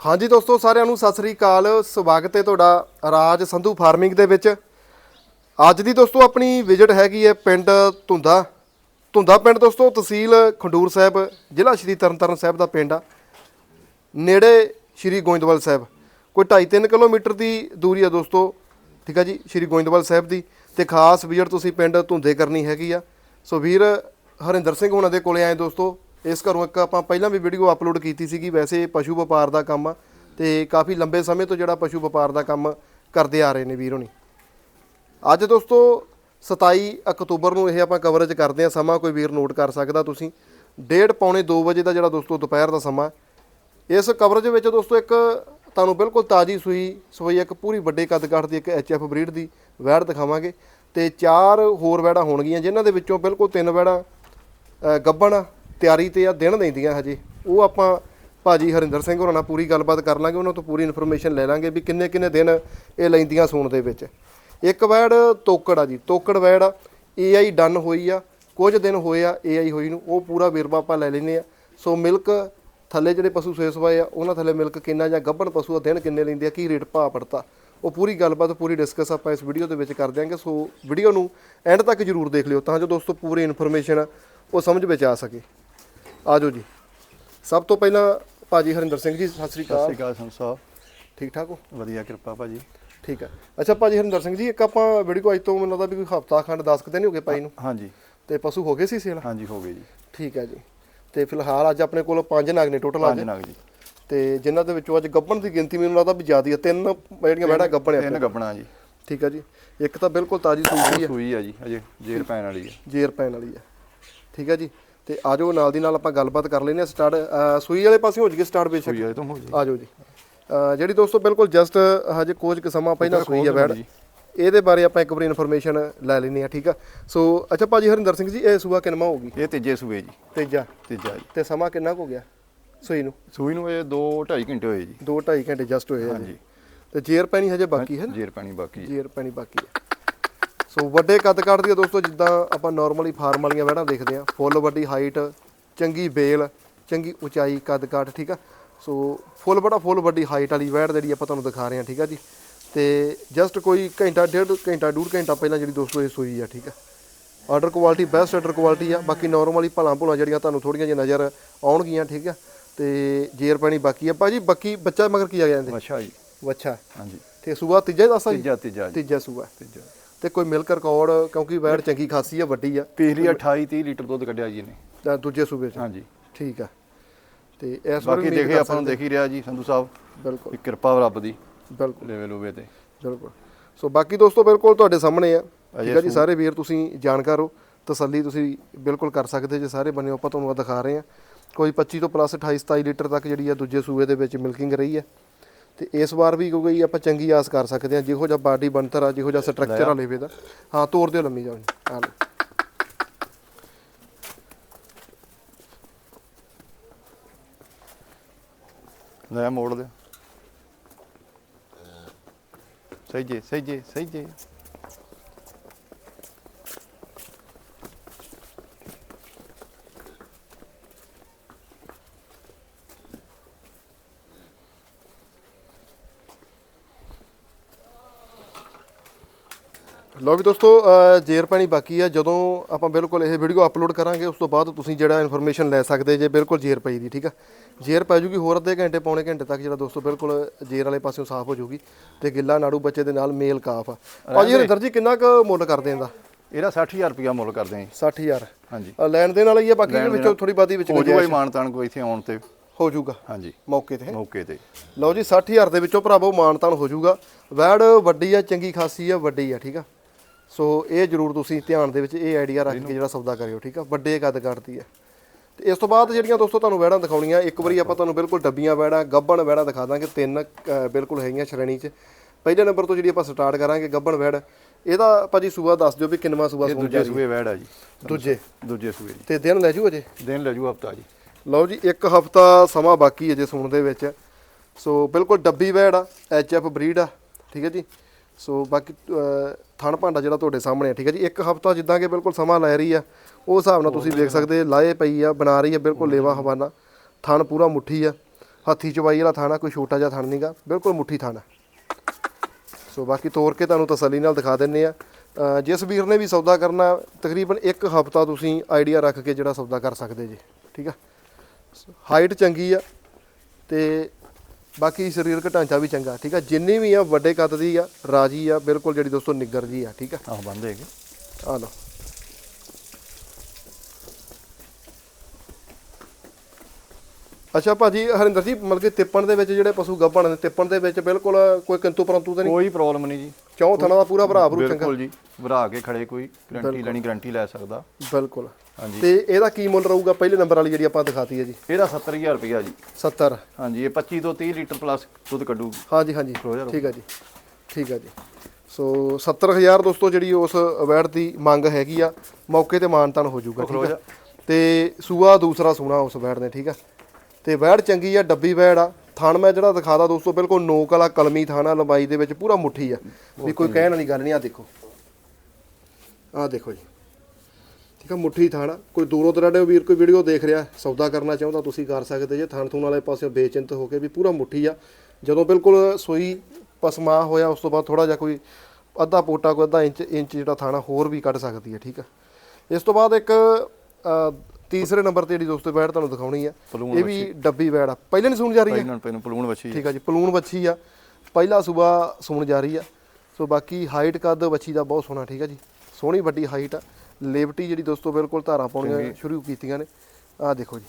ਹਾਂਜੀ ਦੋਸਤੋ, ਸਾਰਿਆਂ ਨੂੰ ਸਤਿ ਸ੍ਰੀ ਅਕਾਲ। ਸਵਾਗਤ ਹੈ ਤੁਹਾਡਾ ਰਾਜ ਸੰਧੂ ਫਾਰਮਿੰਗ ਦੇ ਵਿੱਚ। ਅੱਜ ਦੀ ਦੋਸਤੋ, ਆਪਣੀ ਵਿਜ਼ਿਟ ਹੈਗੀ ਹੈ ਪਿੰਡ ਧੁੰਦਾ। ਧੁੰਦਾ ਪਿੰਡ ਦੋਸਤੋ, ਤਹਿਸੀਲ ਖੰਡੂਰ ਸਾਹਿਬ, ਜ਼ਿਲ੍ਹਾ ਸ਼੍ਰੀ ਤਰਨਤਾਰਨ ਸਾਹਿਬ ਦਾ ਪਿੰਡ ਆ। ਨੇੜੇ ਸ਼੍ਰੀ ਗੋਇੰਦਵਾਲ ਸਾਹਿਬ। ਕੋਈ 2.5-3 ਕਿਲੋਮੀਟਰ ਦੀ ਦੂਰੀ ਆ ਦੋਸਤੋ। ਠੀਕ ਆ ਜੀ, ਸ਼੍ਰੀ ਗੋਇੰਦਵਾਲ ਸਾਹਿਬ ਦੀ। ਤੇ ਖਾਸ ਵਿਜ਼ਿਟ ਤੁਸੀਂ ਪਿੰਡ ਧੁੰਦੇ ਕਰਨੀ ਹੈਗੀ ਆ। ਸੋ ਵੀਰ ਹਰਿੰਦਰ ਸਿੰਘ ਉਹਨਾਂ ਦੇ ਕੋਲੇ ਆਏ ਦੋਸਤੋ। ਇਸ ਘਰੋਂ ਇੱਕ ਆਪਾਂ ਪਹਿਲਾਂ ਵੀ ਵੀਡੀਓ ਅਪਲੋਡ ਕੀਤੀ ਸੀਗੀ, ਵੈਸੇ ਪਸ਼ੂ ਵਪਾਰ ਦਾ ਕੰਮ ਆ ਤੇ ਕਾਫੀ ਲੰਬੇ ਸਮੇਂ ਤੋਂ ਜਿਹੜਾ ਪਸ਼ੂ ਵਪਾਰ ਦਾ ਕੰਮ ਕਰਦੇ ਆ ਰਹੇ ਨੇ ਵੀਰ ਹੋਣੀ। ਅੱਜ ਦੋਸਤੋ 27 ਅਕਤੂਬਰ ਨੂੰ ਇਹ ਆਪਾਂ ਕਵਰੇਜ ਕਰਦੇ ਆ, ਸਮਾਂ ਕੋਈ ਵੀਰ ਨੋਟ ਕਰ ਸਕਦਾ ਤੁਸੀਂ। ਡੇਢ ਪੌਣੇ 2 ਵਜੇ ਦਾ ਜਿਹੜਾ ਦੋਸਤੋ ਦੁਪਹਿਰ ਦਾ ਸਮਾਂ। ਇਸ ਕਵਰੇਜ ਵਿੱਚ ਦੋਸਤੋ ਇੱਕ ਤੁਹਾਨੂੰ ਬਿਲਕੁਲ ਤਾਜ਼ੀ ਸੂਈ ਸੋਈ, ਇੱਕ ਪੂਰੀ ਵੱਡੇ ਕੱਦ ਕਾਠ ਦੀ, ਇੱਕ ਐਚਐਫ ਬਰੀਡ ਦੀ ਵੈੜ ਦਿਖਾਵਾਂਗੇ। ਤੇ ਚਾਰ ਹੋਰ ਵੈੜਾਂ ਹੋਣਗੀਆਂ, ਜਿਨ੍ਹਾਂ ਦੇ ਵਿੱਚੋਂ ਬਿਲਕੁਲ ਤਿੰਨ ਵੈੜਾਂ ਗੱਬਣ ਗੱਭਣ ਤਿਆਰੀ ਤੇ ਆ, ਦਿਨ ਲੈਂਦੀਆਂ ਹਜੇ। ਉਹ ਆਪਾਂ ਭਾਜੀ ਹਰਿੰਦਰ ਸਿੰਘ ਹੋਰਾਂ ਨਾਲ ਪੂਰੀ ਗੱਲਬਾਤ ਕਰ ਲਾਂਗੇ, ਉਹਨਾਂ ਤੋਂ ਪੂਰੀ ਇਨਫੋਰਮੇਸ਼ਨ ਲੈ ਲਾਂਗੇ ਵੀ ਕਿੰਨੇ ਕਿੰਨੇ ਦਿਨ ਇਹ ਲੈਂਦੀਆਂ ਸੂਣ ਦੇ ਵਿੱਚ। ਇੱਕ ਵੈੜ ਤੋਕੜ ਆ ਜੀ, ਤੋਕੜ ਵੈੜ ਆ ਏਆਈ ਡਨ ਹੋਈ ਆ, ਕੁਝ ਦਿਨ ਹੋਏ ਆ ਏਆਈ ਹੋਈ ਨੂੰ, ਉਹ ਪੂਰਾ ਵੇਰਵਾ ਆਪਾਂ ਲੈ ਲੈਨੇ ਆ। ਸੋ ਮਿਲਕ ਥੱਲੇ ਜਿਹੜੇ ਪਸ਼ੂ ਸੋਏ ਸਵਾਏ ਆ, ਉਹਨਾਂ ਥੱਲੇ ਮਿਲਕ ਕਿੰਨਾ ਜਾਂ ਗੱਭਣ ਪਸ਼ੂ ਆ, ਦਿਨ ਕਿੰਨੇ ਲੈਂਦੇ ਆ, ਕੀ ਰੇਟ ਭਾਅ ਪੜਤਾ। ਉਹ ਪੂਰੀ ਗੱਲਬਾਤ, ਪੂਰੀ ਡਿਸਕਸ ਆਪਾਂ ਇਸ ਵੀਡੀਓ ਦੇ ਵਿੱਚ ਕਰ ਦਿਆਂਗੇ। ਸੋ ਵੀਡੀਓ ਨੂੰ ਐਂਡ ਤੱਕ ਜਰੂਰ ਦੇਖ ਲਿਓ, ਤਾਂ ਜੋ ਦੋਸਤੋ ਪੂਰੀ ਇਨਫੋਰਮੇਸ਼ਨ ਉਹ ਸਮਝ ਵਿੱਚ ਆ ਸਕੇ। ਆਜੋ ਜੀ। ਸਭ ਤੋਂ ਪਹਿਲਾਂ ਭਾਜੀ ਹਰਿੰਦਰ ਸਿੰਘ ਜੀ ਸਤਿ ਸ੍ਰੀ ਸਤਿ ਅਕਾਲ ਸ਼੍ਰੀ ਅਕਾਲ ਸੰਤ ਸਾਹਿਬ। ਠੀਕ ਠਾਕ ਹੋ? ਵਧੀਆ ਕਿਰਪਾ ਭਾਜੀ। ਠੀਕ ਹੈ ਅੱਛਾ ਭਾਜੀ ਹਰਿੰਦਰ ਸਿੰਘ ਜੀ ਇੱਕ ਆਪਾਂ ਵੀਡੀਓ ਅੱਜ ਤੋਂ ਮੈਨੂੰ ਲੱਗਦਾ ਵੀ ਕੋਈ ਹਫਤਾ ਖੰਡ 10 ਕੁ ਦਿਨ ਹੀ ਗਏ ਪਾਈ ਨੂੰ। ਹਾਂਜੀ। ਤੇ ਪਸ਼ੂ ਹੋ ਗਏ ਸੀ ਸੇਲ? ਹਾਂਜੀ ਹੋ ਗਏ ਜੀ। ਠੀਕ ਹੈ ਜੀ। ਤੇ ਫਿਲਹਾਲ ਅੱਜ ਆਪਣੇ ਕੋਲ ਪੰਜ ਨਾਗ ਨੇ ਟੋਟਲ ਪੰਜ ਅੱਜ ਨਗ ਜੀ। ਤੇ ਜਿਨ੍ਹਾਂ ਦੇ ਵਿੱਚੋਂ ਅੱਜ ਗੱਬਣ ਦੀ ਗਿਣਤੀ ਮੈਨੂੰ ਲੱਗਦਾ ਵੀ ਜ਼ਿਆਦੀ ਹੈ ਤਿੰਨ ਜਿਹੜੀਆਂ ਬੈਠਾ ਗੱਬਣ ਆ ਤਿੰਨ ਗੱਬਣਾ ਜੀ। ਠੀਕ ਹੈ ਜੀ। ਇੱਕ ਤਾਂ ਬਿਲਕੁਲ ਤਾਜੀ ਸੂਈ ਹੈ ਸੂਈ ਆ ਜੀ ਅਜੇ ਜੇਰ ਪੈਣ ਵਾਲੀ ਹੈ ਜੇਰ ਪੈਣ ਵਾਲੀ ਹੈ ਠੀਕ ਹੈ ਜੀ। ਤੇ ਆਜੋ ਨਾਲ ਦੀ ਨਾਲ ਆਪਾਂ ਗੱਲਬਾਤ ਕਰ ਲੈਨੇ ਆ ਸਟਾਰਟ। ਸੂਈ ਵਾਲੇ ਪਾਸੇ ਹੋ ਜਗੇ ਸਟਾਰਟ ਬੇਸ਼ੱਕ? ਸੂਈ ਆ ਤੋਂ ਹੋ ਜੀ ਆਜੋ ਜੀ। ਅਹ ਜਿਹੜੀ ਦੋਸਤੋ ਬਿਲਕੁਲ ਜਸਟ ਹਜੇ ਕੁਝ ਕੁ ਸਮਾਂ ਪਹਿਲਾਂ ਸੂਈ ਆ ਜੀ। ਇਹਦੇ ਬਾਰੇ ਆਪਾਂ ਇੱਕ ਵਾਰੀ ਇਨਫੋਰਮੇਸ਼ਨ ਲੈ ਲੈਨੇ ਆ ਠੀਕ ਆ? ਸੋ ਅੱਛਾ ਭਾਜੀ ਹਰਿੰਦਰ ਸਿੰਘ ਜੀ ਇਹ ਸੂਆ ਕਿੰਨਾ ਹੋਊਗੀ? ਇਹ ਤੀਜੇ ਸੂਏ ਜੀ। ਤੇਜਾ। ਤੀਜਾ ਜੀ। ਤੇ ਸਮਾਂ ਕਿੰਨਾ ਕੁ ਹੋ ਗਿਆ ਸੂਈ ਨੂੰ? ਸੂਈ ਨੂੰ ਇਹ 2 2.5 ਘੰਟੇ ਹੋਏ ਜੀ। 2 2.5 ਘੰਟੇ ਜਸਟ ਹੋਏ ਆ ਜੀ। ਹਾਂਜੀ। ਤੇ ਜੇਰ ਪੈਣੀ ਹਜੇ ਬਾਕੀ ਹੈ ਨਾ? ਜੇਰ ਪੈਣੀ ਬਾਕੀ ਜੇਰ ਪੈਣੀ ਬਾਕੀ ਹੈ। ਸੋ ਵੱਡੇ ਕੱਦ ਕੱਟ ਦੀ ਦੋਸਤੋ ਜਿੱਦਾਂ ਆਪਾਂ ਨਾਰਮਲੀ ਫਾਰਮ ਵਾਲੀਆਂ ਵੈੜਾਂ ਦੇਖਦੇ ਆ ਫੁੱਲ ਵੱਡੀ ਹਾਈਟ ਚੰਗੀ ਬੇਲ ਚੰਗੀ ਉਚਾਈ ਕੱਦ ਕਾਠ ਠੀਕ ਆ? ਸੋ ਫੁੱਲ ਬੜਾ ਫੁੱਲ ਵੱਡੀ ਹਾਈਟ ਵਾਲੀ ਵੈੜ ਜਿਹੜੀ ਆਪਾਂ ਤੁਹਾਨੂੰ ਦਿਖਾ ਰਹੇ ਆ ਠੀਕ ਆ ਜੀ? ਤੇ ਜਸਟ ਕੋਈ ਘੰਟਾ ਡੇਢ ਘੰਟਾ ਡੂਢ ਘੰਟਾ ਪਹਿਲਾਂ ਜਿਹੜੀ ਦੋਸਤੋ ਇਹ ਸੋਈ ਆ ਠੀਕ ਆ? Order quality best order quality ਆ। ਬਾਕੀ ਨਾਰਮਲੀ ਭਲਾਂ ਭੁਲਾਂ ਜਿਹੜੀਆਂ ਤੁਹਾਨੂੰ ਥੋੜੀਆਂ ਜਿਹੀਆਂ ਨਜ਼ਰ ਆਉਣਗੀਆਂ ਠੀਕ ਆ? ਤੇ ਜੇਰ ਪੈਣੀ ਬਾਕੀ ਆ। ਭਾਜੀ ਬਾਕੀ ਬੱਚਾ ਮਗਰ ਕੀ ਆ ਜਾਂਦੇ ਅੱਛਾ ਜੀ। ਅੱਛਾ ਹਾਂਜੀ। ਤੇ ਸੂਆ ਤੀਜਾ ਦੱਸਾ ਜੀ? ਤੀਜਾ ਤੀਜਾ ਤੀਜਾ ਸੂਆ। ਤੀਜਾ। ਤੇ ਕੋਈ ਮਿਲਕ ਰਿਕਾਰਡ ਕਿਉਂਕਿ ਵੈੜ ਚੰਗੀ ਖਾਸੀ ਆ ਵੱਡੀ ਆ। ਪਿਛਲੀ 28 30 ਲੀਟਰ ਦੁੱਧ ਕੱਢਿਆ ਜੀ ਇਹਨੇ। ਤਾਂ ਦੂਜੇ ਸੂਬੇ ਚ। ਹਾਂਜੀ। ਠੀਕ ਆ। ਤੇ ਇਸ ਵਾਰ ਬਾਕੀ ਦੇਖੇ ਆਪਾਂ ਨੂੰ ਦੇਖ ਹੀ ਰਿਹਾ ਜੀ ਸੰਧੂ ਸਾਹਿਬ। ਬਿਲਕੁਲ। ਕਿਰਪਾ ਰੱਬ ਦੀ ਬਿਲਕੁਲ। ਲੈਵਲ ਹੋਵੇ ਤੇ। ਬਿਲਕੁਲ। ਸੋ ਬਾਕੀ ਦੋਸਤੋ ਬਿਲਕੁਲ ਤੁਹਾਡੇ ਸਾਹਮਣੇ ਆ। ਠੀਕ ਆ ਜੀ ਸਾਰੇ ਵੀਰ ਤੁਸੀਂ ਜਾਣਕਾਰ ਹੋ। ਤਸੱਲੀ ਤੁਸੀਂ ਬਿਲਕੁਲ ਕਰ ਸਕਦੇ ਜੇ ਸਾਰੇ ਬੰਨੇ ਆਪਾਂ ਤੁਹਾਨੂੰ ਦਿਖਾ ਰਹੇ ਆ। ਕੋਈ 25 ਤੋਂ ਪਲੱਸ 28 27 ਲੀਟਰ ਤੱਕ ਜਿਹੜੀ ਆ ਦੂਜੇ ਸੂਏ ਦੇ ਵਿੱਚ ਮਿਲਕਿੰਗ ਰਹੀ ਹੈ ਤੇ ਇਸ ਵਾਰ ਵੀ ਕੋਈ ਆਪਾਂ ਚੰਗੀ ਆਸ ਕਰ ਸਕਦੇ ਆ ਜਿਹੋ ਜਿਹਾ ਬਾਡੀ ਬਣਤਰ ਆ ਜਿਹੋ ਜਿਹਾ ਸਟਰਕਚਰ ਆ। ਲੇਵੇ ਦਾ। ਹਾਂ ਤੋੜ ਦਿਓ ਲੰਮੀ ਜਾਣੀ ਆ ਲਓ। ਲੈ ਮੋੜ ਦੇ ਸਹੀ ਜੇ ਸਹੀ ਜੇ ਸਹੀ ਜੇ। ਲਓ ਵੀ ਦੋਸਤੋ ਜੇਰ ਪਾਣੀ ਬਾਕੀ ਆ। ਜਦੋਂ ਆਪਾਂ ਬਿਲਕੁਲ ਇਹ ਵੀਡੀਓ ਅਪਲੋਡ ਕਰਾਂਗੇ ਉਸ ਤੋਂ ਬਾਅਦ ਤੁਸੀਂ ਜਿਹੜਾ ਇਨਫੋਰਮੇਸ਼ਨ ਲੈ ਸਕਦੇ ਜੇ ਬਿਲਕੁਲ ਜੇਰ ਪਈ ਦੀ ਠੀਕ ਆ? ਜੇਰ ਪੈ ਜੂਗੀ ਹੋਰ ਅੱਧੇ ਘੰਟੇ ਪੌਣੇ ਘੰਟੇ ਤੱਕ ਜਿਹੜਾ ਦੋਸਤੋ ਬਿਲਕੁਲ ਜੇਰ ਵਾਲੇ ਪਾਸਿਓਂ ਸਾਫ਼ ਹੋ ਜੂਗੀ ਤੇ ਗਿੱਲਾ ਨਾੜੂ ਬੱਚੇ ਦੇ ਨਾਲ ਮੇਲ ਕਾਫ ਆ। ਭਾਜੀ ਹਰਿੰਦਰ ਜੀ ਕਿੰਨਾ ਕੁ ਮੁੱਲ ਕਰਦੇ ਇਹਦਾ ਇਹਦਾ 60000 ਰੁਪਇਆ ਮੁੱਲ ਕਰਦੇ ਆਂ ਜੀ। 60000 ਹਾਂਜੀ। ਲੈਣ ਦੇਣ ਵਾਲਾ ਹੀ ਆ ਬਾਕੀ ਦੇ ਵਿੱਚੋਂ ਥੋੜੀ ਬਾਦੀ ਵਿੱਚ ਹੋ ਜੂਗਾ ਮਾਨਤਾਨ ਕੋਈ ਇੱਥੇ ਆਉਣ ਤੇ। ਹੋ ਜੂਗਾ। ਹਾਂਜੀ। ਮੌਕੇ ਤੇ। ਮੌਕੇ ਤੇ। ਲਓ ਜੀ 60000 ਦੇ ਵਿੱਚੋਂ ਭਰਾਵੋ ਮਾਨਤਾਨ ਹੋ ਜੂਗਾ। ਵੈੜ ਵੱਡੀ ਆ ਚੰਗੀ ਖਾਸੀ ਆ ਵੱਡੀ ਆ ਠੀਕ ਆ? ਸੋ ਇਹ ਜਰੂਰ ਤੁਸੀਂ ਧਿਆਨ ਦੇ ਵਿੱਚ ਇਹ ਆਈਡੀਆ ਰੱਖ ਕੇ ਜਿਹੜਾ ਸੌਦਾ ਕਰਿਓ ਠੀਕ ਆ? ਵੱਡੇ ਕੱਦ ਕੱਢਦੀ ਆ ਤੇ ਇਸ ਤੋਂ ਬਾਅਦ ਜਿਹੜੀਆਂ ਦੋਸਤੋ ਤੁਹਾਨੂੰ ਵੈੜਾਂ ਦਿਖਾਉਣੀਆਂ ਇੱਕ ਵਾਰੀ ਆਪਾਂ ਤੁਹਾਨੂੰ ਬਿਲਕੁਲ ਡੱਬੀਆਂ ਵੈੜਾਂ ਗੱਬਣ ਵੈੜਾਂ ਦਿਖਾ ਦਾਂਗੇ ਤਿੰਨ ਬਿਲਕੁਲ ਹੈਗੀਆਂ ਸ਼੍ਰੇਣੀ 'ਚ। ਪਹਿਲੇ ਨੰਬਰ ਤੋਂ ਜਿਹੜੀ ਆਪਾਂ ਸਟਾਰਟ ਕਰਾਂਗੇ ਗੱਬਣ ਵੈੜ ਇਹਦਾ ਭਾਜੀ ਸੂਆ ਦੱਸ ਦਿਓ ਵੀ ਕਿੰਨਵਾਂ ਸੂਆ ਸੂਣ ਦੂਜੇ ਸੂਏ ਵੈੜ ਆ ਜੀ। ਦੂਜੇ? ਦੂਜੇ ਸੂਏ ਜੀ। ਤੇ ਦਿਨ ਲੈ ਜੂ ਅਜੇ? ਦਿਨ ਲੈ ਜੂ ਹਫਤਾ ਜੀ। ਲਓ ਜੀ ਇੱਕ ਹਫਤਾ ਸਮਾਂ ਬਾਕੀ ਹੈ ਜੇ ਸੂਣ ਦੇ ਵਿੱਚ। ਸੋ ਬਿਲਕੁਲ ਡੱਬੀ ਵੈੜ ਆ ਐਚਐਫ ਬਰੀਡ ਆ ਠੀਕ ਹੈ ਜੀ। ਸੋ ਬਾਕੀ ਥਣ ਭਾਂਡਾ ਜਿਹੜਾ ਤੁਹਾਡੇ ਸਾਹਮਣੇ ਆ, ਠੀਕ ਹੈ ਜੀ? ਇੱਕ ਹਫਤਾ ਜਿੱਦਾਂ ਕਿ ਬਿਲਕੁਲ ਸਮਾਂ ਲੈ ਰਹੀ ਆ, ਉਹ ਹਿਸਾਬ ਨਾਲ ਤੁਸੀਂ ਦੇਖ ਸਕਦੇ, ਲਾਏ ਪਈ ਆ, ਬਣਾ ਰਹੀ ਆ, ਬਿਲਕੁਲ ਲੇਵਾ ਹਵਾਨਾ। ਥਣ ਪੂਰਾ ਮੁੱਠੀ ਆ, ਹੱਥੀ ਚਵਾਈ ਵਾਲਾ ਥਾਣਾ ਕੋਈ ਛੋਟਾ ਜਿਹਾ ਥਣ ਨਹੀਂਗਾ, ਬਿਲਕੁਲ ਮੁੱਠੀ ਥਾਣਾ ਸੋ ਬਾਕੀ ਤੋਰ ਕੇ ਤੁਹਾਨੂੰ ਤਸੱਲੀ ਨਾਲ ਦਿਖਾ ਦਿੰਨੇ ਆ। ਜਿਸ ਵੀਰ ਨੇ ਵੀ ਸੌਦਾ ਕਰਨਾ, ਤਕਰੀਬਨ ਇੱਕ ਹਫਤਾ ਤੁਸੀਂ ਆਈਡੀਆ ਰੱਖ ਕੇ ਜਿਹੜਾ ਸੌਦਾ ਕਰ ਸਕਦੇ ਜੀ, ਠੀਕ ਆ? ਹਾਈਟ ਚੰਗੀ ਆ, ਤੇ ਬਾਕੀ ਸਰੀਰਕ ਢਾਂਚਾ ਵੀ ਚੰਗਾ ਠੀਕ ਆ? ਜਿੰਨੀ ਵੀ ਆ ਵੱਡੇ ਕੱਦ ਦੀ ਆ ਰਾਜੀ ਆ ਬਿਲਕੁਲ ਜਿਹੜੀ ਦੋਸਤੋ ਨਿੱਗਰ ਜੀ ਆ ਠੀਕ ਆ? ਆਹ ਬੰਦ ਹੈਗੇ। ਆ ਲਓ। ਅੱਛਾ ਭਾਜੀ ਹਰਿੰਦਰ ਜੀ ਮਤਲਬ ਕਿ ਤਿੱਪਣ ਦੇ ਵਿੱਚ ਜਿਹੜੇ ਪਸ਼ੂ ਗੱਭਣ ਨੇ ਤਿੱਪਣ ਦੇ ਵਿੱਚ ਬਿਲਕੁਲ ਕੋਈ ਕਿੰਤੂ ਪਰੰਤੂ ਤੇ ਨਹੀਂ? ਕੋਈ ਪ੍ਰੋਬਲਮ ਨਹੀਂ ਜੀ। ਚੌਂ ਥਣਾ ਦਾ ਪੂਰਾ ਭਰਾ ਭਰੂ ਚੰਗਾ। ਬਿਲਕੁਲ ਜੀ ਭਰਾ ਕੇ ਖੜੇ ਕੋਈ ਗਰੰਟੀ ਲੈਣੀ ਗਰੰਟੀ ਲੈ ਸਕਦਾ। ਬਿਲਕੁਲ। ਹਾਂਜੀ। ਤੇ ਇਹਦਾ ਕੀ ਮੁੱਲ ਰਹੂਗਾ? ਪਹਿਲੇ ਨੰਬਰ ਵਾਲੀ ਜਿਹੜੀ ਆਪਾਂ ਦਿਖਾਤੀ ਹੈ ਜੀ। ਇਹਦਾ 70000 ਰੁਪਇਆ ਜੀ। 70 ਹਾਂਜੀ ਇਹ 25 ਤੋਂ 30 ਲੀਟਰ ਪਲੱਸ ਦੁੱਧ ਕੱਢੂਗੀ। ਹਾਂਜੀ ਹਾਂਜੀ। ਹੋ। ਠੀਕ ਹੈ ਜੀ। ਠੀਕ ਹੈ ਜੀ। ਸੋ 70000 ਦੋਸਤੋ ਜਿਹੜੀ ਉਸ ਅਵੈਡ ਦੀ ਮੰਗ ਹੈਗੀ ਆ ਮੌਕੇ ਤੇ ਮਾਨਤਾਨ ਹੋ ਜਾਊਗਾ ਠੀਕ ਆ ਤੇ ਸੂਆ ਦੂਸਰਾ ਸੂਣਾ ਉਸ ਵੈੜ ਨੇ ਠੀਕ ਆ ਤੇ ਵੈੜ ਚੰਗੀ ਆ, ਡੱਬੀ ਵੈੜ ਆ। ਥਣ ਮੈਂ ਜਿਹੜਾ ਦਿਖਾਦਾ ਦੋਸਤੋ, ਬਿਲਕੁਲ ਨੋਕ ਵਾਲਾ ਕਲਮੀ ਥਾਣਾ ਲੰਬਾਈ ਦੇ ਵਿੱਚ, ਪੂਰਾ ਮੁੱਠੀ ਆ। ਵੀ ਕੋਈ ਕਹਿਣ ਵਾਲੀ ਗੱਲ ਨਹੀਂ ਆ ਦੇਖੋ। ਆ ਦੇਖੋ ਜੀ। ਠੀਕ ਆ, ਮੁੱਠੀ ਥਾਣਾ। ਕੋਈ ਦੂਰੋਂ ਦਰਾਡੇ ਵੀਰ, ਕੋਈ ਵੀਡੀਓ ਦੇਖ ਰਿਹਾ, ਸੌਦਾ ਕਰਨਾ ਚਾਹੁੰਦਾ, ਤੁਸੀਂ ਕਰ ਸਕਦੇ ਜੇ। ਥਣ ਥੂਣ ਵਾਲੇ ਪਾਸੇ ਬੇਚਿੰਤ ਹੋ ਕੇ ਵੀ ਪੂਰਾ ਮੁੱਠੀ ਆ। ਜਦੋਂ ਬਿਲਕੁਲ ਸੋਈ ਪਸਮਾ ਹੋਇਆ, ਉਸ ਤੋਂ ਬਾਅਦ ਥੋੜਾ ਜਿਹਾ ਕੋਈ ਅੱਧਾ ਪੋਟਾ, ਕੋਈ ਅੱਧਾ ਇੰਚ ਇੰਚ ਜਿਹੜਾ ਥਾਣਾ ਹੋਰ ਵੀ ਕੱਢ ਸਕਦੀ ਹੈ ਠੀਕ ਆ। ਇਸ ਤੋਂ ਬਾਅਦ ਇੱਕ ਤੀਸਰੇ ਨੰਬਰ ਤੇ ਜਿਹੜੀ ਦੋਸਤੋ ਬੈੜ ਤੁਹਾਨੂੰ ਦਿਖਾਉਣੀ ਆ ਇਹ ਵੀ ਡੱਬੀ ਬੈੜ ਆ। ਪਹਿਲੇ ਨਹੀਂ ਸੂਣ ਜਾ ਰਹੀ ਹੈ ਪਹਿਲਾਂ ਪਹਿਲਾਂ ਪਲੂਣ ਵੱਛੀ ਠੀਕ ਆ ਜੀ ਪਲੂਣ ਬੱਚੀ ਆ। ਪਹਿਲਾ ਸੂਬਾ ਸੂਣ ਜਾ ਰਹੀ ਆ। ਸੋ ਬਾਕੀ ਹਾਈਟ ਕੱਦ ਬੱਚੀ ਦਾ ਬਹੁਤ ਸੋਹਣਾ ਠੀਕ ਆ ਜੀ। ਸੋਹਣੀ ਵੱਡੀ ਹਾਈਟ ਆ। ਲੇਵਟੀ ਜਿਹੜੀ ਦੋਸਤੋ ਬਿਲਕੁਲ ਧਾਰਾਂ ਪਾਉਣੀਆਂ ਸ਼ੁਰੂ ਕੀਤੀਆਂ ਨੇ। ਆਹ ਦੇਖੋ ਜੀ।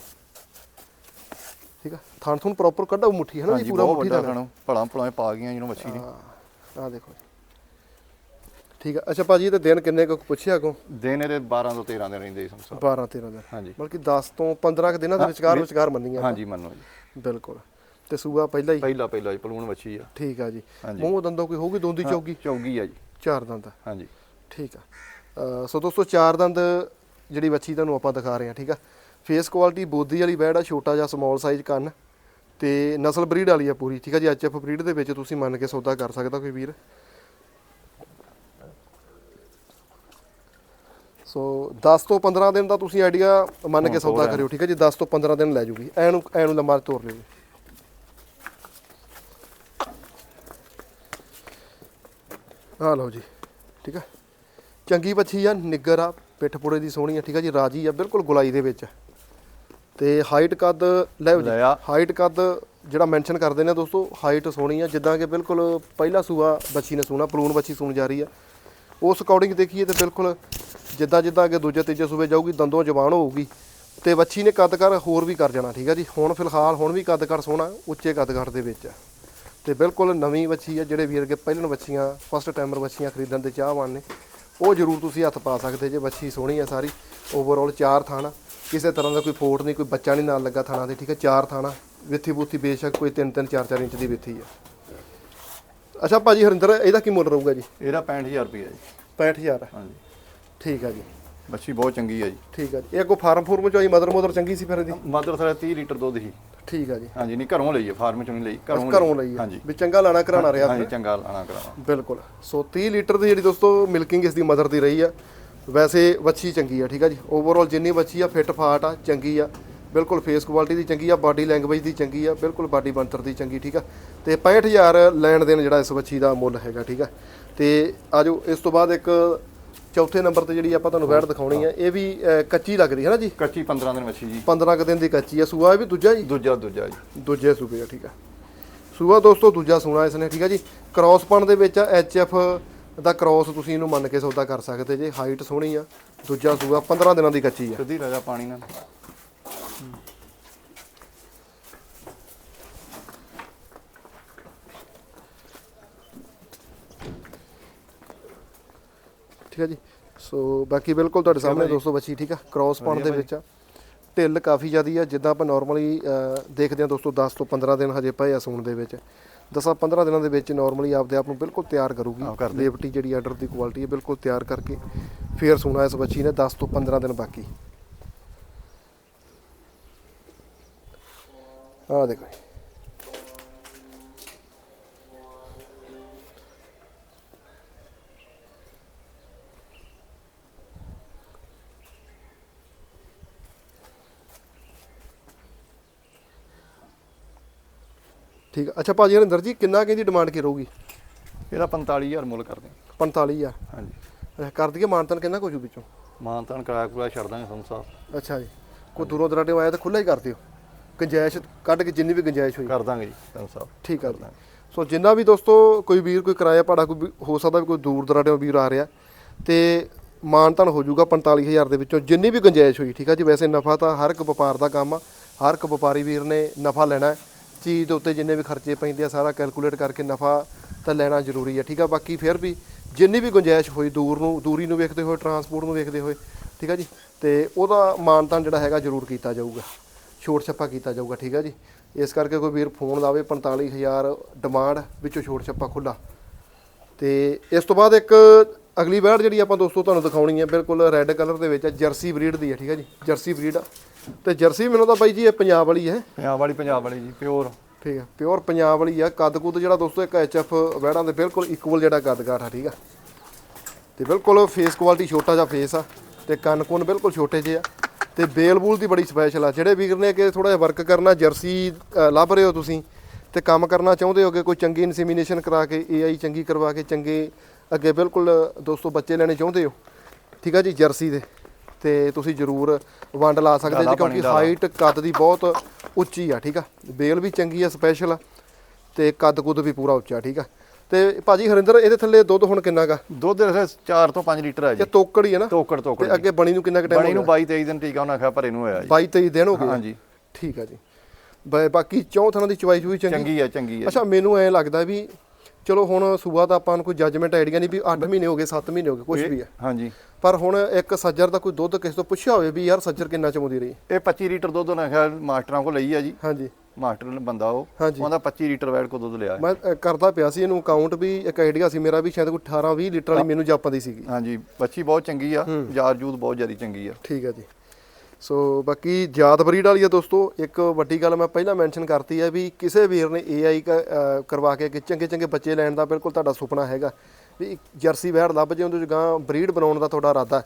ਠੀਕ ਆ ਥਣ ਥੁਣ ਪ੍ਰੋਪਰ ਕੱਢਾ ਮੁੱਠੀ ਹੈ ਨਾ ਜੀ ਪੂਰਾ ਮੁੱਠੀ ਦਾ ਭਲਾ ਭਲਾ ਪਾ ਗਈਆਂ ਜਿਹਨੂੰ ਵੱਛੀ ਦੀ ਆਹ ਦੇਖੋ ਜੀ। ਠੀਕ ਆ। ਅੱਛਾ ਭਾਜੀ ਇਹ ਤੇ ਦਿਨ ਕਿੰਨੇ ਕੁ ਪੁੱਛਿਆ ਕੋ ਦਿਨ ਇਹਦੇ 12 ਤੋਂ 13 ਦਿਨ ਰਹਿੰਦੇ ਸੰਸਾਰ। 12 13 ਦਿਨ। ਹਾਂਜੀ। ਬਲਕਿ 10 ਤੋਂ 15 ਕੁ ਦਿਨਾਂ ਦੇ ਵਿਚਕਾਰ ਵਿਚਕਾਰ ਮੰਨੀਆਂ। ਹਾਂਜੀ ਮੰਨੋ ਜੀ। ਬਿਲਕੁਲ। ਤੇ ਸੂਆ ਪਹਿਲਾ ਹੀ? ਪਹਿਲਾ ਪਹਿਲਾ ਜੀ ਪਲੂਣ ਵੱਛੀ ਆ। ਠੀਕ ਆ ਜੀ। ਮੂੰਹ ਦੰਦੋਂ ਕੋਈ ਹੋਊਗੀ ਦੋਂਦੀ ਚੌਗੀ? ਚੌਗੀ ਆ ਜੀ। ਚਾਰ ਦੰਦ। ਹਾਂਜੀ। ਠੀਕ ਆ। ਸੋ ਦੋਸਤੋ ਚਾਰ ਦੰਦ ਜਿਹੜੀ ਬੱਚੀ ਤੁਹਾਨੂੰ ਆਪਾਂ ਦਿਖਾ ਰਹੇ ਹਾਂ ਠੀਕ ਆ। ਫੇਸ ਕੁਆਲਿਟੀ ਬੋਦੀ ਵਾਲੀ ਬੈੜ ਆ ਛੋਟਾ ਜਿਹਾ ਸਮਾਲ ਸਾਈਜ਼ ਕੰਨ। ਤੇ ਨਸਲ ਬਰੀਡ ਵਾਲੀ ਆ ਪੂਰੀ ਠੀਕ ਆ ਜੀ। ਐਚਐਫ ਬਰੀਡ ਦੇ ਵਿੱਚ ਤੁਸੀਂ ਮੰਨ ਕੇ ਸੌਦਾ ਕਰ ਸਕਦਾ ਕੋਈ ਵੀਰ। ਸੋ 10 ਤੋਂ 15 ਦਿਨ ਦਾ ਤੁਸੀਂ ਆਈਡੀਆ ਮੰਨ ਕੇ ਸੌਦਾ ਕਰਿਓ ਠੀਕ ਹੈ ਜੀ? 10 ਤੋਂ 15 ਦਿਨ ਲੈ ਜੂਗੀ। ਐ ਨੂੰ ਐ ਨੂੰ ਲੰਮਾ ਤੋਰ ਲਿਓ ਆ ਲਓ ਜੀ ਠੀਕ ਆ ਚੰਗੀ ਬੱਚੀ ਆ ਨਿੱਗਰ ਆ ਪਿੱਠ ਪੁੜੇ ਦੀ ਸੋਹਣੀ ਆ ਠੀਕ ਆ ਜੀ? ਰਾਜੀ ਆ ਬਿਲਕੁਲ ਗੁਲਾਈ ਦੇ ਵਿੱਚ। ਤੇ ਹਾਈਟ ਕੱਦ ਲੈ ਜੀ। ਹਾਈਟ ਕੱਦ ਜਿਹੜਾ ਮੈਂਸ਼ਨ ਕਰਦੇ ਨੇ ਦੋਸਤੋ ਹਾਈਟ ਸੋਹਣੀ ਆ ਜਿੱਦਾਂ ਕਿ ਬਿਲਕੁਲ ਪਹਿਲਾ ਸੂਆ ਬੱਚੀ ਨੇ ਸੂਣਾ ਪਲੂਣ ਬੱਚੀ ਸੂਣ ਜਾ ਰਹੀ ਆ। ਉਸ ਅਕੋਰਡਿੰਗ ਦੇਖੀਏ ਤੇ ਬਿਲਕੁਲ ਜਿੱਦਾਂ ਜਿੱਦਾਂ ਅੱਗੇ ਦੂਜੇ ਤੀਜੇ ਸੂਬੇ ਜਾਊਗੀ, ਦੰਦੋਂ ਜਵਾਨ ਹੋਊਗੀ। ਤੇ ਵੱਛੀ ਨੇ ਕੱਦ ਕਰ ਹੋਰ ਵੀ ਕਰ ਜਾਣਾ, ਠੀਕ ਆ ਜੀ? ਹੁਣ ਫਿਲਹਾਲ ਹੁਣ ਵੀ ਕੱਦ ਕਰ ਸੋਹਣਾ, ਉੱਚੇ ਕੱਦ ਕਰ ਦੇ ਵਿੱਚ। ਆ ਤੇ ਬਿਲਕੁਲ ਨਵੀਂ ਵੱਛੀ ਆ, ਜਿਹੜੇ ਵੀਰ ਅੱਗੇ ਪਹਿਲਣ ਬੱਚੀਆਂ ਫਸਟ ਟਾਈਮਰ ਵੱਛੀਆਂ ਖਰੀਦਣ ਦੇ ਚਾਹਵਾਨ ਨੇ, ਉਹ ਜ਼ਰੂਰ ਤੁਸੀਂ ਹੱਥ ਪਾ ਸਕਦੇ ਜੇ, ਵੱਛੀ ਸੋਹਣੀ ਆ ਸਾਰੀ। ਓਵਰਆਲ ਚਾਰ ਥਾਣਾ, ਕਿਸੇ ਤਰ੍ਹਾਂ ਦਾ ਕੋਈ ਫੋਟ ਨਹੀਂ, ਕੋਈ ਬੱਚਾ ਨਹੀਂ ਨਾਲ ਲੱਗਾ ਥਾਣਾ ਤੇ, ਠੀਕ ਹੈ ਚਾਰ ਥਾਣਾ ਵਿੱਥੀ ਬੂਥੀ ਬੇਸ਼ੱਕ ਕੋਈ 3 3 4 4 ਇੰਚ ਦੀ ਵਿੱਥੀ ਆ। ਅੱਛਾ ਭਾਜੀ ਹਰਿੰਦਰ ਇਹਦਾ ਕੀ ਮੁੱਲ ਰਹੂਗਾ ਜੀ? ਇਹਦਾ 65000 ਰੁਪਇਆ ਜੀ। 65000 ਹਾਂਜੀ। ਠੀਕ ਆ ਜੀ। ਬੱਚੀ ਬਹੁਤ ਚੰਗੀ ਆ ਜੀ। ਠੀਕ ਆ ਜੀ। ਇਹ ਕੋ ਫਾਰਮ ਫੂਰਮ ਚੋਂ ਆਈ ਮਦਰ ਮਦਰ ਚੰਗੀ ਸੀ ਫਿਰ ਇਹਦੀ? ਮਦਰ ਸਾਡਾ 30 ਲੀਟਰ ਦੁੱਧ ਸੀ। ਠੀਕ ਆ ਜੀ। ਹਾਂਜੀ ਨਹੀਂ ਘਰੋਂ ਲਈ ਹੈ ਫਾਰਮ ਚੋਂ ਨਹੀਂ ਲਈ ਘਰੋਂ ਘਰੋਂ ਲਈ ਹਾਂਜੀ। ਵੀ ਚੰਗਾ ਲਾਣਾ ਕਰਾਣਾ ਰਿਹਾ ਹਾਂਜੀ ਚੰਗਾ ਲਾਣਾ ਕਰਾਉਣਾ। ਬਿਲਕੁਲ। ਸੋ 30 ਲੀਟਰ ਦੀ ਜਿਹੜੀ ਦੋਸਤੋ ਮਿਲਕਿੰਗ ਇਸ ਦੀ ਮਦਰ ਦੀ ਰਹੀ ਆ ਵੈਸੇ ਵੱਛੀ ਚੰਗੀ ਆ ਠੀਕ ਆ ਜੀ। ਓਵਰਆਲ ਜਿੰਨੀ ਵੱਛੀ ਆ ਫਿੱਟ ਫਾਟ ਆ ਚੰਗੀ ਆ। ਬਿਲਕੁਲ ਫੇਸ ਕੁਆਲਿਟੀ ਦੀ ਚੰਗੀ ਆ ਬਾਡੀ ਲੈਂਗੁਏਜ ਦੀ ਚੰਗੀ ਆ ਬਿਲਕੁਲ ਬਾਡੀ ਬੰਤਰ ਦੀ ਚੰਗੀ ਠੀਕ ਆ। ਤੇ 65000 ਲੈਣ ਦੇਣ ਜਿਹੜਾ ਇਸ ਵੱਛੀ ਦਾ ਮੁੱਲ ਹੈਗਾ ਠੀਕ ਆ। ਤੇ ਆਜੋ ਇਸ ਤੋਂ ਬਾਅਦ ਇੱਕ ਚੌਥੇ ਨੰਬਰ ਤੇ ਜਿਹੜੀ ਆਪਾਂ ਤੁਹਾਨੂੰ ਵੈੜ ਦਿਖਾਉਣੀ ਆ ਇਹ ਵੀ ਕੱਚੀ ਲੱਗਦੀ ਹੈ ਨਾ ਜੀ? ਕੱਚੀ 15 ਦਿਨ ਬੱਚੀ ਜੀ। 15 ਕੁ ਦਿਨ ਦੀ ਕੱਚੀ ਆ। ਸੂਆ ਇਹ ਵੀ ਦੂਜਾ ਜੀ? ਦੂਜਾ ਦੂਜਾ ਜੀ। ਦੂਜੇ ਸੂਬੇ ਆ ਠੀਕ ਆ। ਸੂਆ ਦੋਸਤੋ ਦੂਜਾ ਸੂਣਾ ਇਸਨੇ ਠੀਕ ਆ ਜੀ। ਕ੍ਰਾਸ ਪਣ ਦੇ ਵਿੱਚ ਐਚ ਐਫ ਦਾ ਕ੍ਰਾਸ ਤੁਸੀਂ ਇਹਨੂੰ ਮੰਨ ਕੇ ਸੌਦਾ ਕਰ ਸਕਦੇ ਜੇ। ਹਾਈਟ ਸੋਹਣੀ ਆ ਦੂਜਾ ਸੂਆ 15 ਦਿਨਾਂ ਦੀ ਕੱਚੀ ਆ। ਸਿੱਧੀ ਰਾਜਾ ਪਾਣੀ ਨਾਲ। ਠੀਕ ਆ ਜੀ। ਸੋ ਬਾਕੀ ਬਿਲਕੁਲ ਤੁਹਾਡੇ ਸਾਹਮਣੇ ਦੋਸਤੋ ਬੱਚੀ ਠੀਕ ਆ? ਕ੍ਰਾਸ ਪਣ ਦੇ ਵਿੱਚ ਆ। ਢਿੱਲ ਕਾਫੀ ਜ਼ਿਆਦੀ ਆ ਜਿੱਦਾਂ ਆਪਾਂ ਨਾਰਮਲੀ ਦੇਖਦੇ ਆ ਦੋਸਤੋ 10 ਤੋਂ 15 ਦਿਨ ਹਜੇ ਪਏ ਆ ਸੂਣ ਦੇ ਵਿੱਚ। 10 15 ਦਿਨਾਂ ਦੇ ਵਿੱਚ ਨਾਰਮਲੀ ਆਪਦੇ ਆਪ ਨੂੰ ਬਿਲਕੁਲ ਤਿਆਰ ਕਰੂਗੀ। ਲੇਵਟੀ ਜਿਹੜੀ ਆਰਡਰ ਦੀ ਕੁਆਲਿਟੀ ਹੈ ਬਿਲਕੁਲ ਤਿਆਰ ਕਰਕੇ ਫੇਰ ਸੂਣਾ ਇਸ ਬੱਚੀ ਨੇ 10 ਤੋਂ 15 ਦਿਨ ਬਾਕੀ। ਆ ਦੇਖੋ ਠੀਕ ਆ। ਅੱਛਾ ਭਾਜੀ ਹਰਿੰਦਰ ਜੀ ਕਿੰਨਾ ਕਿਹਦੀ ਡਿਮਾਂਡ ਕੀ ਰਹੂਗੀ? ਇਹਦਾ 45000 ਮੁੱਲ ਕਰਦੇ ਹਾਂ। 45000 ਹਾਂਜੀ। ਅੱਛਾ, ਕਰ ਦਈਏ ਮਾਨਤਨ ਕਿੰਨਾ ਕੁ ਜੂ ਵਿੱਚੋਂ? ਮਾਨਤਾਨ ਕਿਰਾਇਆ ਕੁਰਾਇਆ ਛੱਡ ਦਾਂਗੇ ਤੁਹਾਨੂੰ ਸਾਹਿਬ ਅੱਛਾ ਜੀ। ਕੋਈ ਦੂਰੋਂ ਦਰਾਡੇ ਆਇਆ ਤਾਂ ਖੁੱਲਾ ਹੀ ਕਰ ਦਿਓ। ਗੁੰਜਾਇਸ਼ ਕੱਢ ਕੇ ਜਿੰਨੀ ਵੀ ਗੁੰਜਾਇਸ਼ ਹੋਈ। ਕਰ ਦਾਂਗੇ ਜੀ ਤੁਹਾਨੂੰ ਸਾਹਿਬ ਠੀਕ ਆ ਜੀ। ਸੋ ਜਿੰਨਾ ਵੀ ਦੋਸਤੋ ਕੋਈ ਵੀਰ ਕੋਈ ਕਿਰਾਇਆ ਭਾੜਾ ਕੋਈ ਹੋ ਸਕਦਾ ਵੀ ਕੋਈ ਦੂਰ ਦਰਾਡਿਓਂ ਵੀਰ ਆ ਰਿਹਾ ਤੇ ਮਾਨਤਨ ਹੋ ਜਾਊਗਾ 45000 ਦੇ ਵਿੱਚੋਂ ਜਿੰਨੀ ਵੀ ਗੁੰਜਾਇਸ਼ ਹੋਈ ਠੀਕ ਆ ਜੀ। ਵੈਸੇ ਨਫਾ ਤਾਂ ਹਰ ਇੱਕ ਵਪਾਰ ਦਾ ਕੰਮ ਆ ਹਰ ਇੱਕ ਵਪਾਰੀ ਵੀਰ ਨੇ ਨਫਾ ਲੈਣਾ ਹੈ। ਚੀਜ਼ ਦੇ ਉੱਤੇ ਜਿੰਨੇ ਵੀ ਖਰਚੇ ਪੈਂਦੇ ਆ, ਸਾਰਾ ਕੈਲਕੂਲੇਟ ਕਰਕੇ ਨਫਾ ਤਾਂ ਲੈਣਾ ਜ਼ਰੂਰੀ ਹੈ ਠੀਕ ਆ? ਬਾਕੀ ਫਿਰ ਵੀ ਜਿੰਨੀ ਵੀ ਗੁੰਜਾਇਸ਼ ਹੋਈ ਦੂਰ ਨੂੰ, ਦੂਰੀ ਨੂੰ ਵੇਖਦੇ ਹੋਏ ਟਰਾਂਸਪੋਰਟ ਨੂੰ ਵੇਖਦੇ ਹੋਏ, ਠੀਕ ਆ ਜੀ? ਤੇ ਉਹਦਾ ਮਾਨਤਨ ਜਿਹੜਾ ਹੈਗਾ ਜ਼ਰੂਰ ਕੀਤਾ ਜਾਊਗਾ, ਛੋਟ ਛੱਪਾ ਕੀਤਾ ਜਾਊਗਾ, ਠੀਕ ਆ ਜੀ? ਇਸ ਕਰਕੇ ਕੋਈ ਵੀਰ ਫੋਨ ਲਾਵੇ 45000 ਡਿਮਾਂਡ ਵਿੱਚੋਂ ਛੋਟ ਛੱਪਾ ਖੁੱਲਾ ਤੇ ਇਸ ਤੋਂ ਬਾਅਦ ਇੱਕ ਅਗਲੀ ਬੈੜ ਜਿਹੜੀ ਆਪਾਂ ਦੋਸਤੋ ਤੁਹਾਨੂੰ ਦਿਖਾਉਣੀ ਹੈ ਬਿਲਕੁਲ ਰੈੱਡ ਕਲਰ ਦੇ ਵਿੱਚ ਹੈ ਜਰਸੀ ਬਰੀਡ ਦੀ ਹੈ ਠੀਕ ਹੈ ਜੀ ਜਰਸੀ ਬਰੀਡ ਆ। ਤੇ ਜਰਸੀ ਮੈਨੂੰ ਤਾਂ ਬਾਈ ਜੀ ਇਹ ਪੰਜਾਬ ਵਾਲੀ ਹੈ। ਪੰਜਾਬ ਵਾਲੀ ਪੰਜਾਬ ਵਾਲੀ ਜੀ ਪਿਓਰ ਠੀਕ ਹੈ ਪਿਓਰ ਪੰਜਾਬ ਵਾਲੀ ਆ। ਕੱਦ ਕੁੱਦ ਜਿਹੜਾ ਦੋਸਤੋ ਇੱਕ ਐਚਐਫ ਬੈੜਾਂ ਦੇ ਬਿਲਕੁਲ ਇਕੁਅਲ ਜਿਹੜਾ ਕੱਦ ਕਾਠ ਆ ਠੀਕ ਆ। ਤੇ ਬਿਲਕੁਲ ਫੇਸ ਕੁਆਲਿਟੀ ਛੋਟਾ ਜਿਹਾ ਫੇਸ ਆ ਤੇ ਕੰਨ ਕੁੰਨ ਬਿਲਕੁਲ ਛੋਟੇ ਜਿਹੇ ਆ। ਤੇ ਬੇਲ ਬੂਲ ਦੀ ਬੜੀ ਸਪੈਸ਼ਲ ਆ। ਜਿਹੜੇ ਵੀਰ ਨੇ ਕਿ ਥੋੜਾ ਜਿਹਾ ਵਰਕ ਕਰਨਾ ਜਰਸੀ ਲੱਭ ਰਹੇ ਹੋ ਤੁਸੀਂ ਤੇ ਕੰਮ ਕਰਨਾ ਚਾਹੁੰਦੇ ਹੋਗੇ ਕੋਈ ਚੰਗੀ ਇਨਸੀਮੀਨੇਸ਼ਨ ਕਰਾ ਕੇ ਏਆਈ ਚੰਗੀ ਕਰਵਾ ਕੇ ਚੰਗੇ ਅੱਗੇ ਬਿਲਕੁਲ ਦੋਸਤੋ ਬੱਚੇ ਲੈਣੇ ਚਾਹੁੰਦੇ ਹੋ? ਠੀਕ ਆ ਜੀ ਜਰਸੀ ਦੇ। ਤੇ ਤੁਸੀਂ ਜ਼ਰੂਰ ਵੰਡ ਲਾ ਸਕਦੇ ਜੀ ਕਿਉਂਕਿ। ਹਾਈਟ ਕੱਦ ਦੀ ਬਹੁਤ ਉੱਚੀ ਆ ਠੀਕ ਆ। ਬੇਲ ਵੀ ਚੰਗੀ ਆ ਸਪੈਸ਼ਲ ਆ। ਤੇ ਕੱਦ ਕੁੱਦ ਵੀ ਪੂਰਾ ਉੱਚਾ ਠੀਕ ਆ। ਤੇ ਭਾਜੀ ਹਰਿੰਦਰ ਇਹਦੇ ਥੱਲੇ ਦੁੱਧ ਹੁਣ ਕਿੰਨਾ ਗਾ ਦੁੱਧ ਦੇ 4 ਤੋਂ 5 ਲੀਟਰ ਹੈ ਜੀ। ਇਹ ਤੋਕੜ ਹੀ ਹੈ ਨਾ? ਤੋਕੜ ਤੋਕੜ ਤੇ ਅੱਗੇ ਬਣੀ ਨੂੰ ਕਿੰਨਾ ਕੁ ਬਣੀ ਟਾਈਮ ਨੂੰ 22 23 ਦਿਨ ਟੀਕਾ ਉਹਨਾਂ ਆਖਿਆ ਭਰੇ ਨੂੰ ਹੋਇਆ ਜੀ। 22 23 ਦਿਨ ਹੋ ਗਏ ਆ। ਹਾਂਜੀ। ਠੀਕ ਆ ਜੀ। ਬਾ- ਬਾਕੀ ਚੌਂ ਥਾਂ ਦੀ ਚਵਾਈ ਚੂਈ ਚੰਗੀ? ਚੰਗੀ ਹੈ ਚੰਗੀ ਹੈ ਅੱਛਾ ਮੈਨੂੰ ਐ ਲੱਗਦਾ ਵੀ ਚਲੋ ਹੁਣ ਸੂਆ ਤਾਂ ਆਪਾਂ ਨੂੰ ਕੋਈ ਜੱਜਮੈਂਟ ਆਈਡੀਆ ਨਹੀਂ ਵੀ 8 ਮਹੀਨੇ ਹੋ ਗਏ 7 ਮਹੀਨੇ ਹੋ ਗਏ ਕੁਝ ਵੀ ਹੈ। ਹਾਂਜੀ। ਪਰ ਹੁਣ ਇੱਕ ਸੱਜਰ ਦਾ ਕੋਈ ਦੁੱਧ ਕਿਸੇ ਤੋਂ ਪੁੱਛਿਆ ਹੋਵੇ ਵੀ ਯਾਰ ਸੱਜਰ ਕਿੰਨਾ ਚਮੋਦੀ ਰਹੀ? ਇਹ 25 ਲੀਟਰ ਦੁੱਧ ਉਹਨਾਂ ਆਖਿਆ ਮਾਸਟਰਾਂ ਕੋਲ ਲਈ ਆ ਜੀ। ਹਾਂਜੀ। ਮਾਸਟਰ ਬੰਦਾ ਉਹ। ਉਹਦਾ 25 ਲੀਟਰ ਵੈਟ ਕੋ ਦੁੱਧ ਲਿਆ। ਮੈਂ ਕਰਦਾ ਪਿਆ ਸੀ ਇਹਨੂੰ ਕਾਊਂਟ ਵੀ ਇੱਕ ਆਈਡੀਆ ਸੀ ਮੇਰਾ ਵੀ ਸ਼ਾਇਦ ਕੋਈ 18 20 ਲੀਟਰ ਵਾਲੀ ਮੈਨੂੰ ਜਾਪਾਂ ਦੀ ਸੀਗੀ। ਹਾਂਜੀ ਬੱਚੀ ਬਹੁਤ ਚੰਗੀ ਆ ਯਾਰ ਜੂਦ ਬਹੁਤ ਜ਼ਿਆਦਾ ਚੰਗੀ ਆ। ਠੀਕ ਹੈ ਜੀ। ਸੋ ਬਾਕੀ ਜਾਤ ਬਰੀਡ ਵਾਲੀ ਆ ਦੋਸਤੋ ਇੱਕ ਵੱਡੀ ਗੱਲ ਮੈਂ ਪਹਿਲਾਂ ਮੈਂਸ਼ਨ ਕਰਤੀ ਹੈ ਵੀ ਕਿਸੇ ਵੀਰ ਨੇ AI ਕ- ਕਰਵਾ ਕੇ ਕਿ ਚੰਗੇ ਚੰਗੇ ਬੱਚੇ ਲੈਣ ਦਾ ਬਿਲਕੁਲ ਤੁਹਾਡਾ ਸੁਪਨਾ ਹੈਗਾ। ਵੀ ਇੱਕ ਜਰਸੀ ਵੈੜ ਲੱਭ ਜੇ ਉਹਦੇ ਚ ਗਾਂ ਬਰੀਡ ਬਣਾਉਣ ਦਾ ਤੁਹਾਡਾ ਇਰਾਦਾ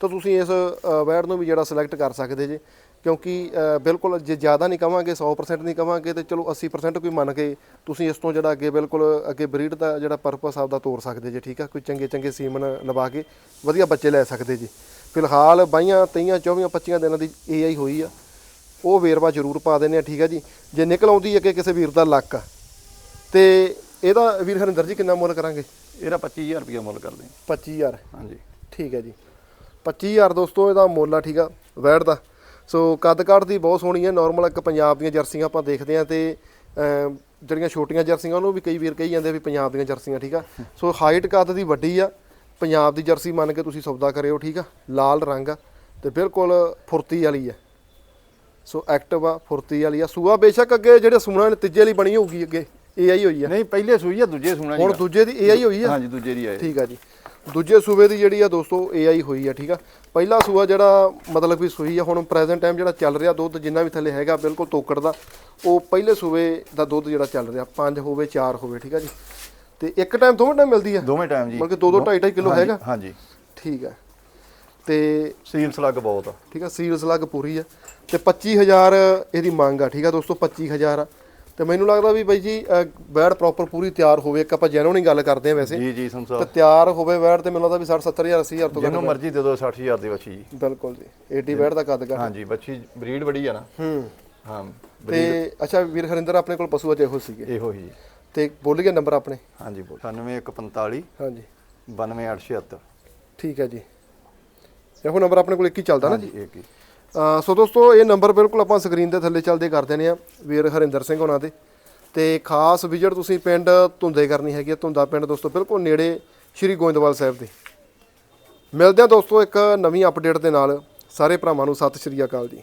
ਤਾਂ ਤੁਸੀਂ ਇਸ ਅ, ਵੈੜ ਨੂੰ ਵੀ ਜਿਹੜਾ ਸਿਲੈਕਟ ਕਰ ਸਕਦੇ ਜੇ। ਕਿਉਂਕਿ ਬਿਲਕੁਲ ਜੇ ਜ਼ਿਆਦਾ ਨਹੀਂ ਕਵਾਂਗੇ 100% ਨਹੀਂ ਕਵਾਂਗੇ ਤੇ ਚਲੋ 80% ਕੋਈ ਮੰਨ ਕੇ ਤੁਸੀਂ ਇਸ ਤੋਂ ਜਿਹੜਾ ਅੱਗੇ ਬਿਲਕੁਲ ਅੱਗੇ ਬਰੀਡ ਦਾ ਜਿਹੜਾ ਪਰਪਸ ਆਪਦਾ ਤੋਰ ਸਕਦੇ ਜੇ ਠੀਕ ਆ? ਕੋਈ ਚੰਗੇ ਚੰਗੇ ਸੀਮਨ ਲਵਾ ਕੇ ਵਧੀਆ ਬੱਚੇ ਲੈ ਸਕਦੇ ਜੀ। ਫਿਲਹਾਲ ਬਾਈਆਂ 23 24 25 ਦਿਨਾਂ ਦੀ ਏਆਈ ਹੋਈ ਆ। ਉਹ ਵੇਰਵਾ ਜ਼ਰੂਰ ਪਾ ਦਿੰਦੇ ਆ ਠੀਕ ਆ ਜੀ। ਜੇ ਨਿਕਲ ਆਉਂਦੀ ਅੱਗੇ ਕਿਸੇ ਵੀਰ ਦਾ ਲੱਕ ਆ। ਤੇ ਇਹਦਾ ਵੀਰ ਹਰਿੰਦਰ ਜੀ ਕਿੰਨਾ ਮੁੱਲ ਕਰਾਂਗੇ? ਇਹਦਾ 25000 ਰੁਪਏ ਮੁੱਲ ਕਰਦੇ ਹਾਂ। 25000 ਹਾਂਜੀ। ਠੀਕ ਹੈ ਜੀ। 25000 ਦੋਸਤੋ ਇਹਦਾ ਮੁੱਲ ਆ ਠੀਕ ਆ ਵੈੜ ਦਾ। ਸੋ ਕੱਦ ਕਾਠ ਦੀ ਬਹੁਤ ਸੋਹਣੀ ਹੈ ਨਾਰਮਲ ਇੱਕ ਪੰਜਾਬ ਦੀਆਂ ਜਰਸੀਆਂ ਆਪਾਂ ਦੇਖਦੇ ਆ ਤੇ ਜਿਹੜੀਆਂ ਛੋਟੀਆਂ ਜਰਸੀਆਂ ਉਹਨੂੰ ਵੀ ਕਈ ਵੀਰ ਕਹੀ ਜਾਂਦੇ ਵੀ ਪੰਜਾਬ ਦੀਆਂ ਜਰਸੀਆਂ ਠੀਕ ਆ। ਸੋ ਹਾਈਟ ਕੱਦ ਦੀ ਵੱਡੀ ਆ। ਪੰਜਾਬ ਦੀ ਜਰਸੀ ਮੰਨ ਕੇ ਤੁਸੀਂ ਸੌਦਾ ਕਰਿਓ ਠੀਕ ਆ? ਲਾਲ ਰੰਗ ਆ ਤੇ ਬਿਲਕੁਲ ਫੁਰਤੀ ਵਾਲੀ ਆ। ਸੋ ਐਕਟਿਵ ਆ ਫੁਰਤੀ ਵਾਲੀ ਆ। ਸੂਆ ਬੇਸ਼ੱਕ ਅੱਗੇ ਜਿਹੜੇ ਸੂਣਾ ਨੇ ਤੀਜੇ ਲਈ ਬਣੀ ਹੋਊਗੀ ਅੱਗੇ ਏਆਈ ਹੋਈ ਆ। ਨਹੀਂ ਪਹਿਲੇ ਸੂਈ ਆ ਦੂਜੇ ਸੂਣਾ ਹੁਣ ਦੂਜੇ ਦੀ ਏਆਈ ਹੋਈ ਆ। ਹਾਂਜੀ ਦੂਜੇ ਦੀ ਆਏ ਠੀਕ ਆ ਜੀ। ਦੂਜੇ ਸੂਬੇ ਦੀ ਜਿਹੜੀ ਆ ਦੋਸਤੋ AI ਹੋਈ ਆ ਠੀਕ ਆ। ਪਹਿਲਾ ਸੂਆ ਜਿਹੜਾ ਮਤਲਬ ਵੀ ਸੂਈ ਆ ਹੁਣ ਪ੍ਰੈਜ਼ੈਂਟ ਟਾਈਮ ਜਿਹੜਾ ਚੱਲ ਰਿਹਾ ਦੁੱਧ ਜਿੰਨਾ ਵੀ ਥੱਲੇ ਹੈਗਾ ਬਿਲਕੁਲ ਤੋਕੜ ਦਾ ਉਹ ਪਹਿਲੇ ਸੂਬੇ ਦਾ ਦੁੱਧ ਜਿਹੜਾ ਚੱਲ ਰਿਹਾ 5 ਹੋਵੇ 4 ਹੋਵੇ ਠੀਕ ਆ ਜੀ। ਤੇ ਇੱਕ ਟਾਈਮ ਦੋਵੇਂ ਟਾਈਮ ਮਿਲਦੀ ਆ? ਦੋਵੇਂ ਟਾਈਮ ਜੀ। ਮਤਲਬ ਕਿ ਦੋ ਦੋ ਢਾਈ ਢਾਈ ਕਿਲੋ ਹਾਂਜੀ, ਹੈਗਾ? ਹਾਂਜੀ। ਠੀਕ ਆ। ਤੇ ਸੀਲ ਸਲੱਗ ਬਹੁਤ ਆ। ਠੀਕ ਆ ਸੀਲਸ ਲੱਗ ਪੂਰੀ ਆ। ਤੇ 25000 ਇਹਦੀ ਮੰਗ ਆ ਠੀਕ ਆ ਦੋਸਤੋ 25000 ਆ। ਤੇ ਮੈਨੂੰ ਲੱਗਦਾ ਵੀ ਬਾਈ ਜੀ ਬੈੜ ਪ੍ਰੋਪਰ ਪੂਰੀ ਤਿਆਰ ਹੋਵੇ ਇੱਕ ਆਪਾਂ ਜੈਨੂਨ ਹੀ ਗੱਲ ਕਰਦੇ ਆ ਵੈਸੇ। ਜੀ ਜੀ ਸੰਸਾ ਤੇ ਤਿਆਰ ਹੋਵੇ ਬੈੜ ਤੇ ਮੈਨੂੰ ਲੱਗਦਾ ਵੀ 60 70000 80000 ਤੋਂ ਜਿਹਨੂੰ ਮਰਜ਼ੀ ਦੇ ਦਿਓ 60000 ਦੀ ਬੱਚੀ ਜੀ। ਬਿਲਕੁਲ ਜੀ 80 ਬੈੜ ਦਾ ਕੱਦ ਕਰ ਹਾਂਜੀ ਬੱਚੀ ਬਰੀਡ ਬੜੀ ਆ ਨਾ। ਹੂੰ। ਹਾਂ ਤੇ ਅੱਛਾ ਵੀਰ ਹਰਿੰਦਰ ਆਪਣੇ ਕੋਲ ਪਸ਼ੂ ਅਜੇ ਇਹੋ ਸੀਗੇ। ਇਹੋ ਹੀ ਤੇ ਬੋਲੀਏ ਨੰਬਰ ਆਪਣੇ? ਹਾਂਜੀ ਬੋਲ। 9145 ਹਾਂਜੀ। 92876 ਠੀਕ ਹੈ ਜੀ। ਇਹੋ ਨੰਬਰ ਆਪਣੇ ਕੋਲ ਇੱਕ ਹੀ ਚੱਲਦਾ ਨਾ ਜੀ? ਇੱਕ ਹੀ। ਸੋ ਦੋਸਤੋ ਇਹ ਨੰਬਰ ਬਿਲਕੁਲ ਆਪਾਂ ਸਕਰੀਨ ਦੇ ਥੱਲੇ ਚੱਲਦੇ ਕਰ ਦਿੰਦੇ ਆ ਵੀਰ ਹਰਿੰਦਰ ਸਿੰਘ ਹੋਣਾ ਦੇ। ਤੇ ਖਾਸ ਵਿਜ਼ਿਟ ਤੁਸੀਂ ਪਿੰਡ ਧੁੰਦੇ ਕਰਨੀ ਹੈਗੀ ਆ ਧੁੰਦਾ ਪਿੰਡ ਦੋਸਤੋ ਬਿਲਕੁਲ ਨੇੜੇ ਸ਼੍ਰੀ ਗੋਇੰਦਵਾਲ ਸਾਹਿਬ ਦੇ। ਮਿਲਦੇ ਆ ਦੋਸਤੋ ਇੱਕ ਨਵੀਂ ਅਪਡੇਟ ਦੇ ਨਾਲ। ਸਾਰੇ ਭਰਾਵਾਂ ਨੂੰ ਸਤਿ ਸ਼੍ਰੀ ਅਕਾਲ ਜੀ।